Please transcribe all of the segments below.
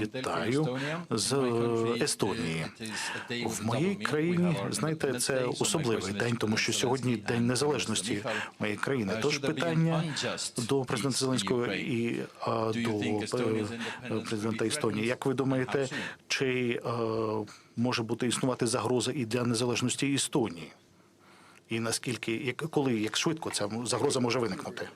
Вітаю з Естонії. В моїй країні, знаєте, це особливий день, тому що сьогодні день незалежності моєї країни. Тож питання до президента Зеленського і а, до е, президента Естонії. Як ви думаєте, чи е, може бути існувати загроза і для незалежності Естонії? І наскільки, як коли, як швидко ця загроза може виникнути?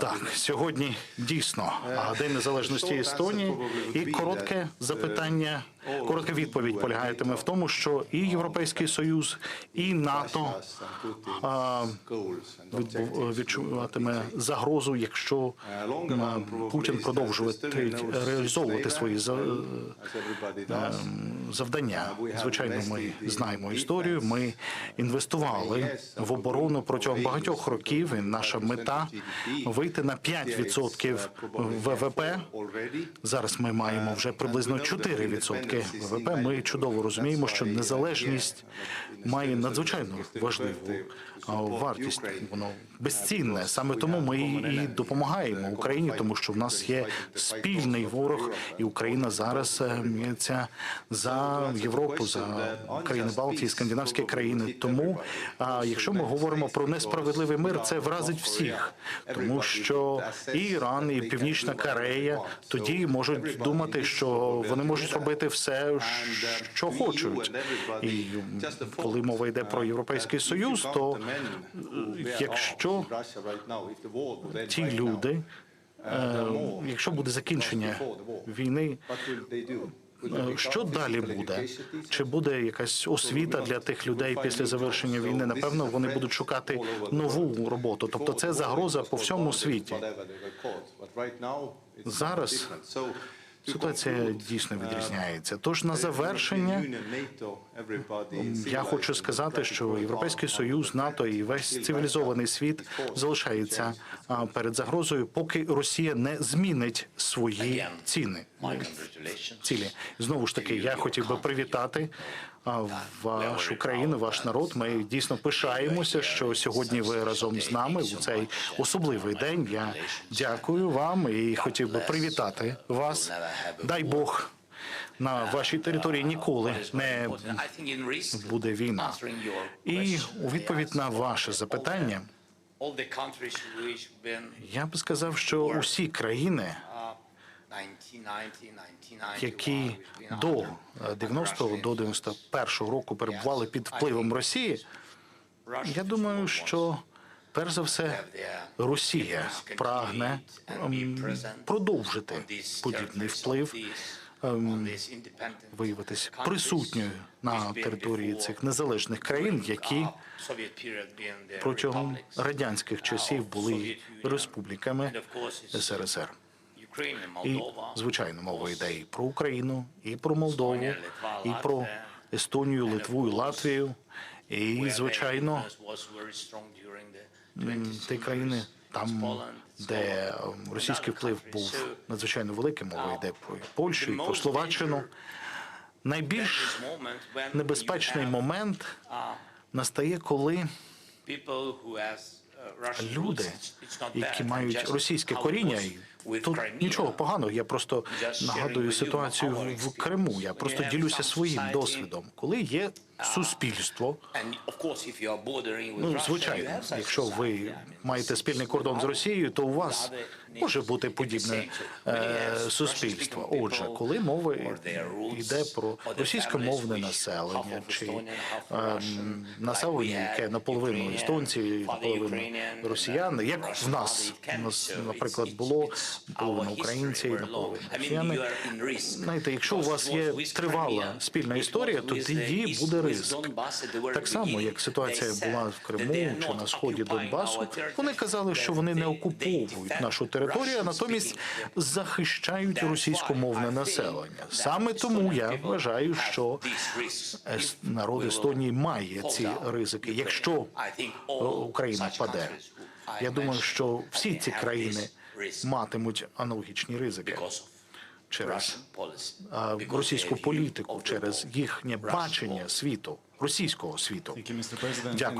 Так, сьогодні дійсно День незалежності Естонії. І коротке запитання, коротка відповідь полягатиме в тому, що і Європейський Союз, і НАТО відчуватиме загрозу, якщо Путін продовжувати реалізовувати свої за- завдання. Звичайно, ми знаємо історію. Ми інвестували в оборону протягом багатьох років. І наша мета вийти на 5% ВВП. Зараз ми маємо вже приблизно 4% ВВП. Ми чудово розуміємо, що незалежність має надзвичайно важливу вартість. Воно безцінне. Саме тому ми і допомагаємо Україні, тому що в нас є спільний ворог, і Україна зараз е, б'ється за Європу, за країни Балтії, скандинавські країни. Тому, а якщо ми говоримо про несправедливий мир, це вразить всіх, тому що і Іран, і Північна Корея тоді можуть думати, що вони можуть робити все, що хочуть. І коли мова йде про європейський союз, то якщо ті люди, е, якщо буде закінчення війни, е, що далі буде? Чи буде якась освіта для тих людей після завершення війни? Напевно, вони будуть шукати нову роботу. Тобто, це загроза по всьому світі. Зараз Ситуація дійсно відрізняється. Тож на завершення я хочу сказати, що Європейський Союз, НАТО і весь цивілізований світ залишається перед загрозою, поки Росія не змінить свої ціни. Цілі знову ж таки, я хотів би привітати вашу країну, ваш народ. Ми дійсно пишаємося, що сьогодні ви разом з нами у цей особливий день. Я дякую вам і хотів би привітати вас. Дай Бог на вашій території ніколи не буде війна. І у відповідь на ваше запитання я б сказав, що усі країни, які до 90-го, до 91-го року перебували під впливом Росії, я думаю, що перш за все Росія прагне ем, продовжити подібний вплив, ем, виявитись присутньою на території цих незалежних країн, які протягом радянських часів були республіками СРСР. І звичайно, мова йде і про Україну, і про Молдову, і про Естонію, Литву, і Латвію. І звичайно, ті країни там, де російський вплив був надзвичайно великим, мова йде про Польщу, і про Словаччину. Найбільш небезпечний момент настає, коли люди, які мають російське коріння, тут нічого поганого. Я просто нагадую ситуацію в- в Криму. Я просто ділюся своїм досвідом, коли є суспільство. Ну, звичайно, якщо ви маєте спільний кордон з Росією, то у вас може бути подібне е, суспільство. Отже, коли мова йде про російськомовне населення чи е, населення, яке наполовину естонці, наполовину росіяни, як в нас, у нас, наприклад, було половина українці, наполовину росіяни. Знаєте, якщо у вас є тривала спільна історія, то тоді буде ризик. Так само, як ситуація була в Криму чи на сході Донбасу, вони казали, що вони не окуповують нашу територію, а натомість захищають російськомовне населення. Саме тому я вважаю, що народ Естонії має ці ризики. Якщо Україна паде, я думаю, що всі ці країни матимуть аналогічні ризики через російську політику, через їхнє бачення світу, російського світу. Дякую.